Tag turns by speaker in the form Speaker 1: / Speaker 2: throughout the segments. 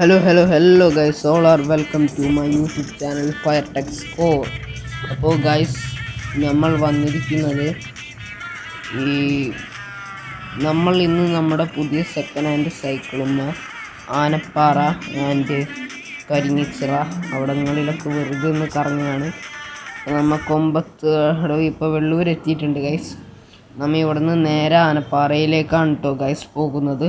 Speaker 1: Hello hello hello guys all are welcome to my YouTube channel fire tech score അപ്പോൾ guys നമ്മൾ വന്നിരിക്കുന്നത് ഈ നമ്മൾ ഇന്ന് നമ്മുടെ പുതിയ സെക്കൻഡ് ഹാൻഡ് സൈക്കിളുമ്മ ആനപ്പാറ ആൻഡ് കരിങ്ങിച്ചിറ അവിടങ്ങളിലൊക്കെ വെറുതെ ഒന്ന് കറങ്ങുകയാണ്. നമ്മ കൊമ്പത്ത് ഇപ്പോൾ വെള്ളൂർ എത്തിയിട്ടുണ്ട് ഗൈസ് നമ്മ ഇവിടുന്ന് നേരെ ആനപ്പാറയിലേക്കാണ് കേട്ടോ ഗൈസ് പോകുന്നത്.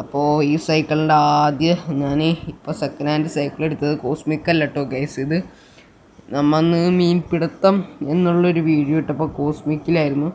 Speaker 1: അപ്പോൾ ഈ സൈക്കിളിന്റെ ആദ്യ ഞാൻ ഇപ്പോൾ സെക്കൻഡ് ഹാൻഡ് സൈക്കിൾ എടുത്തത് കോസ്മിക് അല്ല കേട്ടോ ഗൈസ് ഇത് നമ്മന്ന് മീൻ പിടുത്തം എന്നുള്ളൊരു വീഡിയോ ഇട്ടപ്പോൾ കോസ്മിക്കിലായിരുന്നു.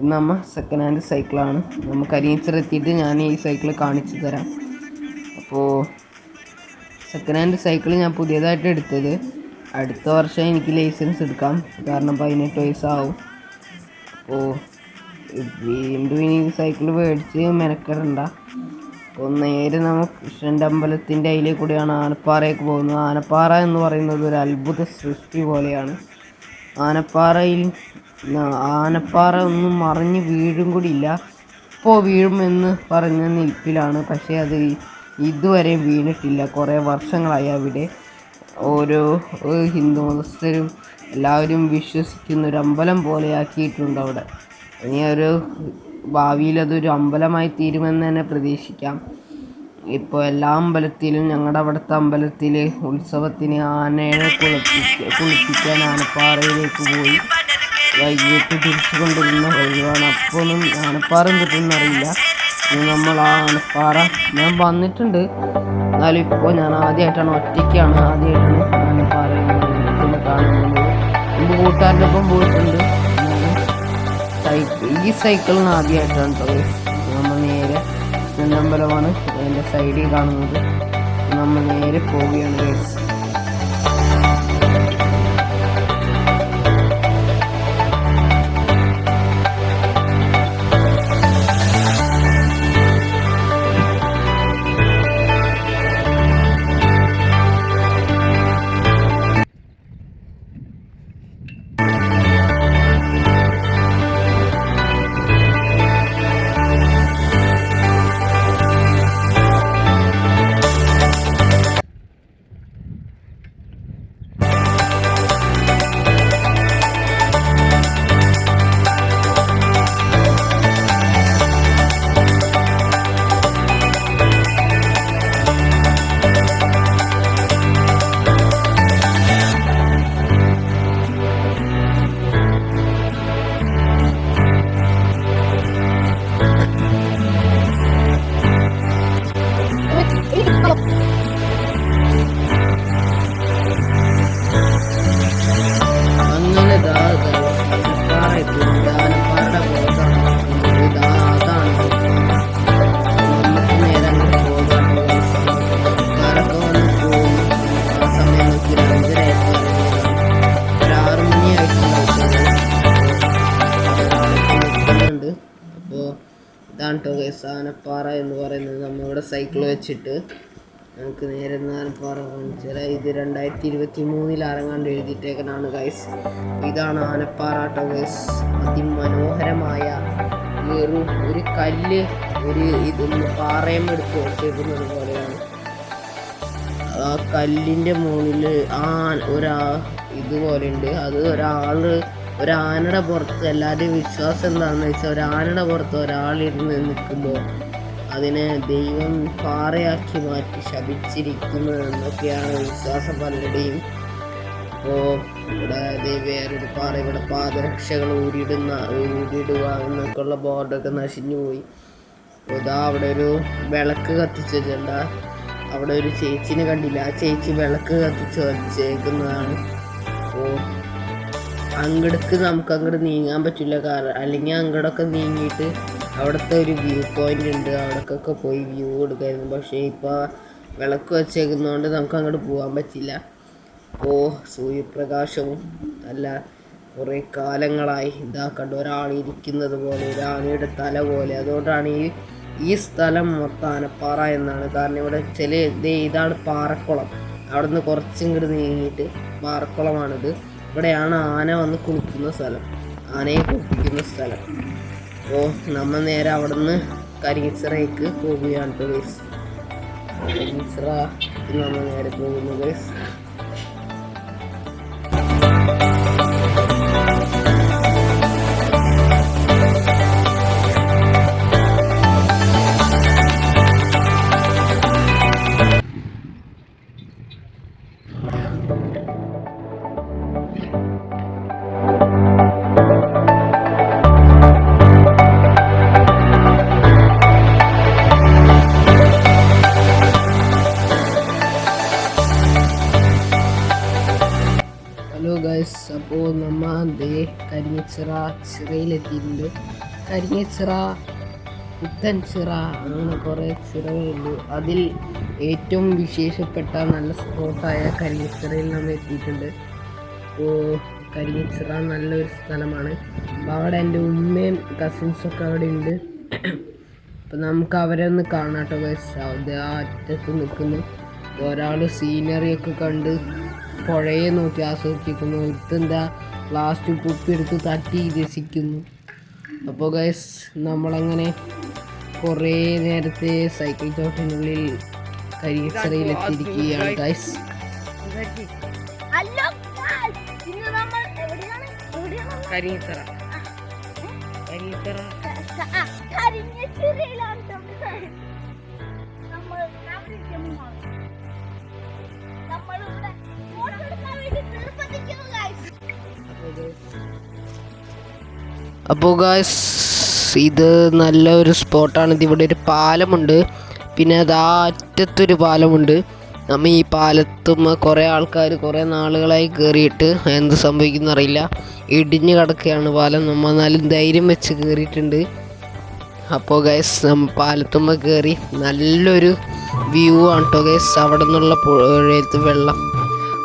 Speaker 1: ഇന്ന് നമ്മ സെക്കൻഡ് ഹാൻഡ് സൈക്കിളാണ് നമ്മൾ കരിയച്ചറെത്തിയിട്ട് ഞാൻ ഈ സൈക്കിൾ കാണിച്ചു തരാം. അപ്പോൾ സെക്കൻഡ് ഹാൻഡ് സൈക്കിൾ ഞാൻ പുതിയതായിട്ട് എടുത്തത്. അടുത്ത വർഷം എനിക്ക് ലൈസൻസ് എടുക്കാം. കാരണം പതിനെട്ട് വയസ്സാവും. അപ്പോൾ വീണ്ടും ഇനി സൈക്കിൾ മേടിച്ച് മെനക്കെടണ്ട. അപ്പോൾ നേരെ നമ്മൾ കൃഷ്ണന്റെ അമ്പലത്തിന്റെ അതിലേ കൂടിയാണ് ആനപ്പാറയ്ക്ക് പോകുന്നത്. ആനപ്പാറ എന്ന് പറയുന്നത് ഒരു അത്ഭുത സൃഷ്ടി പോലെയാണ്. ആനപ്പാറയിൽ ആനപ്പാറ ഒന്നും മറിഞ്ഞ് വീഴും കൂടി ഇല്ല. ഇപ്പോൾ വീഴുമെന്ന് പറഞ്ഞ നിൽപ്പിലാണ്. പക്ഷേ അത് ഇതുവരെ വീണിട്ടില്ല. കുറേ വർഷങ്ങളായി അവിടെ ഓരോ ഹിന്ദു മതസ്ഥരും എല്ലാവരും വിശ്വസിക്കുന്ന ഒരു അമ്പലം പോലെയാക്കിയിട്ടുണ്ട് അവിടെ. ഇനി ഒരു ഭാവിയിൽ അതൊരു അമ്പലമായി തീരുമെന്ന് തന്നെ പ്രതീക്ഷിക്കാം. ഇപ്പോൾ എല്ലാ അമ്പലത്തിലും ഞങ്ങളുടെ അവിടുത്തെ അമ്പലത്തിൽ ഉത്സവത്തിന് ആനയെ കുളിപ്പിക്ക കുളിപ്പിക്കാൻ ആനപ്പാറയിലേക്ക് പോയി. വൈകിട്ട് തിരിച്ചു കൊണ്ടിരുന്ന വഴിയാണ്. അപ്പോഴൊന്നും ആനപ്പാറ കിട്ടുമെന്നറിയില്ല ഇനി നമ്മൾ ആ ആനപ്പാറ ഞാൻ വന്നിട്ടുണ്ട്. എന്നാലും ഇപ്പോൾ ഞാൻ ആദ്യമായിട്ടാണ് ഒറ്റയ്ക്കാണ് ആദ്യമായിട്ടാണ് ആനപ്പാറയിൽ കാണുന്നത്. മുമ്പ് കൂട്ടുകാരുടെ ഒപ്പം പോയിട്ടുണ്ട്. സൈക്കിൾ ഈ സൈക്കിളിന് ആദ്യമായിട്ടാണ് നമ്മൾ നേരെ അമ്പലമാണ് അതിന്റെ സൈഡിൽ കാണുന്നത്. നമ്മൾ നേരെ പോവുകയാണ് ഇതാണ് കേട്ടോ ഗൈസ് ആനപ്പാറ എന്ന് പറയുന്നത് നമ്മളിവിടെ സൈക്കിൾ വെച്ചിട്ട് നമുക്ക് നേരെ ആനപ്പാറ കാണിച്ചാൽ ഇത് രണ്ടായിരത്തി ഇരുപത്തി മൂന്നിൽ അറങ്ങാണ്ട് എഴുതിയിട്ടേക്കനാണ് ഗൈസ് ഇതാണ് ആനപ്പാറ കേട്ടോ ഗൈസ് അതിമനോഹരമായ ഒരു ഒരു കല്ല് ഒരു ഇതൊന്ന് പാറയും എടുത്ത് വെച്ചേക്കുന്നത് പോലെയാണ്. ആ കല്ലിന്റെ മുകളിൽ ആ ഒരാ ഇതുപോലെ ഉണ്ട് അത് ഒരാൾ ഒരാനയുടെ പുറത്ത് എല്ലാവരുടെയും വിശ്വാസം എന്താണെന്ന് വെച്ചാൽ ഒരാനയുടെ പുറത്ത് ഒരാളിരുന്ന് നിൽക്കുമ്പോൾ അതിനെ ദൈവം പാറയാക്കി മാറ്റി ശപിച്ചിരിക്കുന്നു എന്നൊക്കെയാണ് വിശ്വാസം പലരുടെയും. അപ്പോൾ ഇവിടെ ദൈവയാരുടെ പാറ ഇവിടെ പാദരക്ഷകൾ ഊരിയിടുന്ന ഊരിയിടുക എന്നൊക്കെയുള്ള ബോർഡൊക്കെ നശിഞ്ഞു പോയി. ഇതാ അവിടെ ഒരു വിളക്ക് കത്തിച്ച് അവിടെ ഒരു ചേച്ചിനെ കണ്ടില്ല. ആ ചേച്ചി വിളക്ക് കത്തിച്ച് വച്ചേക്കുന്നതാണ് അപ്പോൾ അങ്ങടക്ക് നമുക്ക് അങ്ങോട്ട് നീങ്ങാൻ പറ്റില്ല കാരണം അല്ലെങ്കിൽ അങ്ങടൊക്കെ നീങ്ങിയിട്ട് അവിടുത്തെ ഒരു വ്യൂ പോയിന്റ് ഉണ്ട്. അവിടേക്കൊക്കെ പോയി വ്യൂ കൊടുക്കായിരുന്നു. പക്ഷേ ഇപ്പോൾ വിളക്ക് വച്ചേക്കുന്നതുകൊണ്ട് നമുക്ക് അങ്ങോട്ട് പോകാൻ പറ്റില്ല. ഓ സൂര്യപ്രകാശവും അല്ല കുറേ കാലങ്ങളായി. ഇതാ കണ്ട് ഒരാൾ പോലെ ഒരു തല പോലെ. അതുകൊണ്ടാണ് ഈ ഈ സ്ഥലം മൊത്തം ആനപ്പാറ എന്നാണ്. കാരണം ഇവിടെ ചില ഇതാണ് പാറക്കുളം. അവിടെ നിന്ന് കുറച്ചിങ്ങോട്ട് നീങ്ങിയിട്ട് പാറക്കുളമാണിത്. ഇവിടെയാണ് ആന വന്ന് കുളിക്കുന്ന സ്ഥലം. ആനയെ കുളിപ്പിക്കുന്ന സ്ഥലം. അപ്പോൾ നമ്മൾ നേരെ അവിടെ നിന്ന് കരിങ്ങിച്ചിറയ്ക്ക് പോവുകയാണ് ഗൈസ് കരിങ്ങിച്ചിറ നമ്മൾ നേരെ പോകുന്നു ഗൈസ് ദേ കരിങ്ങച്ചിറ ചിറയിലെത്തിയിട്ടുണ്ട്. കരിങ്ങച്ചിറ പുത്തൻ ചിറ അങ്ങനെ കുറേ ചിറകളുണ്ട്. അതിൽ ഏറ്റവും വിശേഷപ്പെട്ട നല്ല സ്പോട്ടായ കരിങ്ങച്ചിറയിൽ നമ്മൾ എത്തിയിട്ടുണ്ട്. ഓ കരിങ്ങച്ചിറ നല്ലൊരു സ്ഥലമാണ്. അവിടെ എന്റെ ഉമ്മയും കസിൻസൊക്കെ അവിടെ ഉണ്ട്. അപ്പം നമുക്ക് അവരെ ഒന്ന് കാണാട്ടോ ഗൈസ് അത് ആ അറ്റത്ത് നിൽക്കുന്നു. ഒരാൾ സീനറിയൊക്കെ കണ്ട് പുഴയെ നോക്കി ആസ്വദിക്കുന്നു. ഒരുത്തെന്താ പ്ലാസ്റ്റിക് കുപ്പി എടുത്ത് തട്ടി രസിക്കുന്നു. അപ്പോൾ ഗൈസ് നമ്മളങ്ങനെ കുറേ നേരത്തെ സൈക്കിൾ ചോട്ടിനുള്ളിൽ എത്തിയിരിക്കുകയാണ് ഗൈസ്
Speaker 2: ഹലോ guys. ഇന്ന്
Speaker 1: അപ്പോൾ ഗായ്സ് ഇത് നല്ലൊരു സ്പോട്ടാണ് ഇത് ഇവിടെ ഒരു പാലമുണ്ട്. പിന്നെ അത് ആ അറ്റത്തൊരു പാലമുണ്ട്. നമ്മൾ ഈ പാലത്തുമ്മ കുറേ ആൾക്കാർ കുറേ നാളുകളായി കയറിയിട്ട് എന്ത് സംഭവിക്കുന്ന അറിയില്ല. ഇടിഞ്ഞു കിടക്കുകയാണ് പാലം. നമ്മൾ എന്നാലും ധൈര്യം വെച്ച് കയറിയിട്ടുണ്ട് അപ്പോൾ ഗൈസ് പാലത്തുമ്മ കയറി നല്ലൊരു വ്യൂ ആണ് കേട്ടോ ഗൈസ് അവിടെ നിന്നുള്ള പുഴയത്ത് വെള്ളം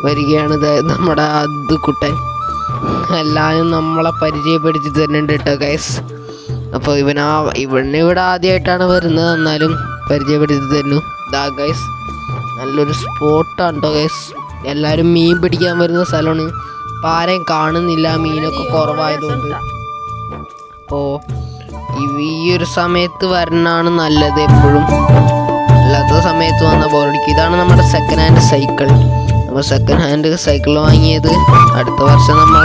Speaker 1: വരികയാണ് നമ്മുടെ അത് കുട്ടൻ. എല്ലാവരും നമ്മളെ പരിചയപ്പെടുത്തി തരുന്നുണ്ട് കേട്ടോ ഗൈസ് അപ്പോൾ ഇവൻ ആ ഇവന് ഇവിടെ ആദ്യമായിട്ടാണ് വരുന്നത്. എന്നാലും പരിചയപ്പെടുത്തി തരുന്നു. ദാ ഗൈസ് നല്ലൊരു സ്പോട്ടാണ് കേട്ടോ ഗൈസ് എല്ലാവരും മീൻ പിടിക്കാൻ വരുന്ന സ്ഥലമാണ്. ഇപ്പം ആരെയും കാണുന്നില്ല. മീനൊക്കെ കുറവായതുകൊണ്ട്. അപ്പോൾ ഈ ഒരു സമയത്ത് വരണാണ് നല്ലത് എപ്പോഴും. അല്ലാത്ത സമയത്ത് വന്ന ബോറടിക്കും ഇതാണ് നമ്മുടെ സെക്കൻഡ് ഹാൻഡ് സൈക്കിൾ നമ്മൾ സെക്കൻഡ് ഹാൻഡ് സൈക്കിൾ വാങ്ങിയത്. അടുത്ത വർഷം നമ്മൾ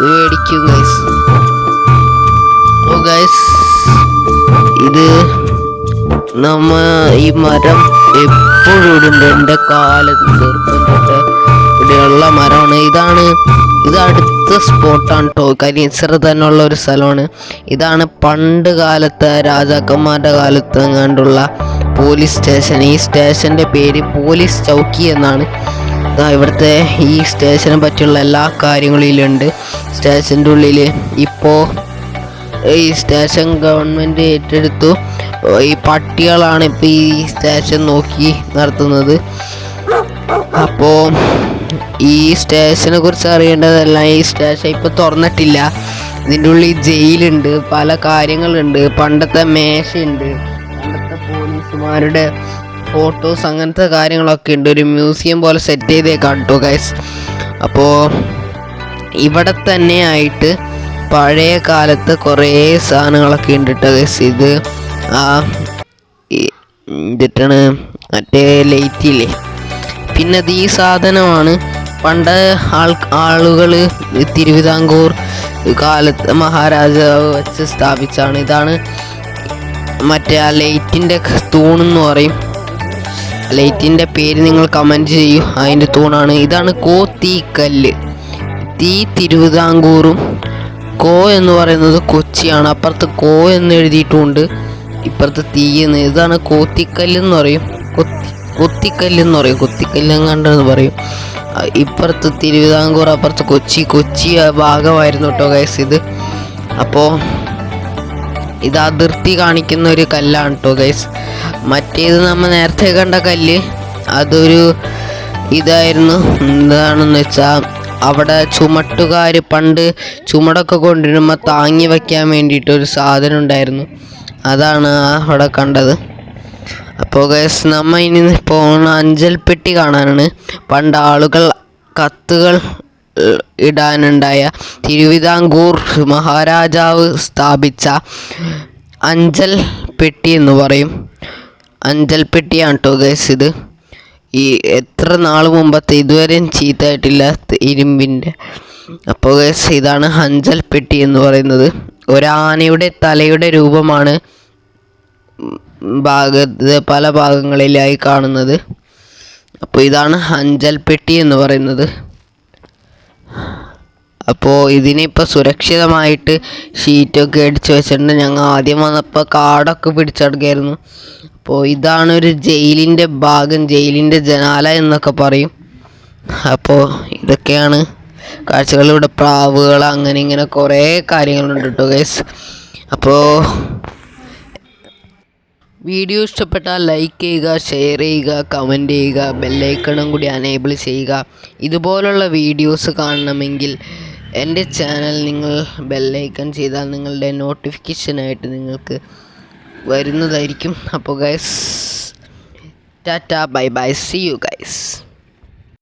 Speaker 1: മേടിക്കും ഗൈസ് ഓ ഗൈസ് ഇത് നമ്മ ഈ മരം എപ്പോഴും ഇടുന്നുണ്ട്. എന്റെ കാലത്ത് ചെറുപ്പം തൊട്ട് ഇവിടെയുള്ള മരമാണ്. ഇതാണ് ഇത് അടുത്ത സ്പോട്ടാണ് കേട്ടോ തന്നെ ഉള്ള ഒരു സ്ഥലമാണ്. ഇതാണ് പണ്ട് കാലത്തെ രാജാക്കന്മാരുടെ കാലത്ത് എങ്ങാണ്ടുള്ള പോലീസ് സ്റ്റേഷൻ ഈ സ്റ്റേഷന്റെ പേര് പോലീസ് ചൗക്കി എന്നാണ്. ഇവിടുത്തെ ഈ സ്റ്റേഷനെ പറ്റിയുള്ള എല്ലാ കാര്യങ്ങളും ഇതിലുണ്ട് സ്റ്റേഷന്റെ ഉള്ളിൽ ഇപ്പോൾ ഈ സ്റ്റേഷൻ ഗവൺമെന്റ് ഏറ്റെടുത്തു. ഈ പട്ടികളാണ് ഇപ്പോൾ ഈ സ്റ്റേഷൻ നോക്കി നടത്തുന്നത്. അപ്പോൾ ഈ സ്റ്റേഷനെ കുറിച്ച് അറിയേണ്ടതെല്ലാം ഈ സ്റ്റേഷൻ ഇപ്പോൾ തുറന്നിട്ടില്ല. ഇതിന്റെ ഉള്ളിൽ ജയിലുണ്ട് പല കാര്യങ്ങളുണ്ട്. പണ്ടത്തെ മേശയുണ്ട് പണ്ടത്തെ പോലീസുമാരുടെ ഫോട്ടോസ് അങ്ങനത്തെ കാര്യങ്ങളൊക്കെ ഉണ്ട്. ഒരു മ്യൂസിയം പോലെ സെറ്റ് ചെയ്തേക്കാം കേട്ടോ ഗൈസ് അപ്പോൾ ഇവിടെ തന്നെ ആയിട്ട് പഴയ കാലത്ത് കുറേ സാധനങ്ങളൊക്കെ ഉണ്ട് കേട്ടോ ഗൈസ് ഇത് ആ ഇതിട്ടാണ് മറ്റേ ലൈറ്റ് ഇല്ലേ? പിന്നെ അത് ഈ സാധനമാണ്. പണ്ട് ആൾ ആളുകൾ തിരുവിതാംകൂർ കാലത്ത് മഹാരാജാവ് വെച്ച് സ്ഥാപിച്ചാണ് ഇതാണ് മറ്റേ ആ ലൈറ്റിന്റെ തൂണെന്ന് പറയും. ലൈറ്റിന്റെ പേര് നിങ്ങൾ കമന്റ് ചെയ്യൂ. അതിന്റെ തൂണാണ്. ഇതാണ് കോ തീ കല്ല്. തീ തിരുവിതാംകൂറും. കോ എന്ന് പറയുന്നത് കൊച്ചിയാണ്. അപ്പുറത്ത് കോ എന്ന് എഴുതിയിട്ടുമുണ്ട് ഇപ്പുറത്ത് തീ എന്ന്. ഇതാണ് കോത്തിക്കല്ല് എന്ന് പറയും. കൊത്തി കൊത്തിക്കല്ല് എന്ന് പറയും. കൊത്തിക്കല്ല് എങ്ങാണ്ടെന്ന് പറയും ഇപ്പുറത്ത് തിരുവിതാംകൂർ അപ്പുറത്ത് കൊച്ചി. കൊച്ചി ഭാഗമായിരുന്നു കേട്ടോ ഗൈസ് ഇത്. അപ്പോൾ ഇത് അതിർത്തി കാണിക്കുന്ന ഒരു കല്ലാണ് കേട്ടോ ഗൈസ് മറ്റേത് നമ്മൾ നേരത്തെ കണ്ട കല്ല് അതൊരു ഇതായിരുന്നു. എന്താണെന്ന് വെച്ചാൽ അവിടെ ചുമട്ടുകാർ പണ്ട് ചുമടൊക്കെ കൊണ്ടുവരുമ്പോൾ താങ്ങി വയ്ക്കാൻ വേണ്ടിയിട്ട് ഒരു സാധനം ഉണ്ടായിരുന്നു. അതാണ് അവിടെ കണ്ടത്. അപ്പോൾ ഗൈസ് നമ്മൾ ഇനി പോകുന്ന അഞ്ചൽപ്പെട്ടി കാണാനാണ്. പണ്ട് ആളുകൾ കത്തുകൾ ഇടാനുണ്ടായ തിരുവിതാംകൂർ മഹാരാജാവ് സ്ഥാപിച്ച അഞ്ചൽ പെട്ടി എന്ന് പറയും. അഞ്ചൽപ്പെട്ടിയാണ് കേട്ടോ ഗൈസ് ഇത്. ഈ എത്ര നാൾ മുമ്പത്തെ ഇതുവരെയും ചീത്തയായിട്ടില്ല ഇരുമ്പിന്റെ. അപ്പോൾ ഗൈസ് ഇതാണ് അഞ്ചൽ പെട്ടി എന്ന് പറയുന്നത്. ഒരാനയുടെ തലയുടെ രൂപമാണ് ഭാഗത്ത് പല ഭാഗങ്ങളിലായി കാണുന്നത്. അപ്പോൾ ഇതാണ് അഞ്ചൽ പെട്ടി എന്ന് പറയുന്നത്. അപ്പോൾ ഇതിനിപ്പോൾ സുരക്ഷിതമായിട്ട് ഷീറ്റൊക്കെ അടിച്ച് വെച്ചിട്ടുണ്ട്. ഞങ്ങൾ ആദ്യം വന്നപ്പോൾ കാടൊക്കെ പിടിച്ചെടുക്കായിരുന്നു. അപ്പോൾ ഇതാണ് ഒരു ജയിലിന്റെ ഭാഗം ജയിലിന്റെ ജനാല എന്നൊക്കെ പറയും. അപ്പോൾ ഇതൊക്കെയാണ് കാഴ്ചകൾ. ഇവിടെ പ്രാവുകൾ അങ്ങനെ ഇങ്ങനെ കുറേ കാര്യങ്ങളുണ്ട് കേട്ടോ ഗൈസ് അപ്പോൾ വീഡിയോ ഇഷ്ടപ്പെട്ടാൽ ലൈക്ക് ചെയ്യുക ഷെയർ ചെയ്യുക കമന്റ് ചെയ്യുക ബെല്ലൈക്കണും കൂടി അനേബിൾ ചെയ്യുക. ഇതുപോലുള്ള വീഡിയോസ് കാണണമെങ്കിൽ എന്റെ ചാനൽ നിങ്ങൾ ബെല്ലൈക്കൺ ചെയ്താൽ നിങ്ങളുടെ നോട്ടിഫിക്കേഷനായിട്ട് നിങ്ങൾക്ക് വരുന്നതായിരിക്കും. അപ്പോൾ guys tata bye bye see you guys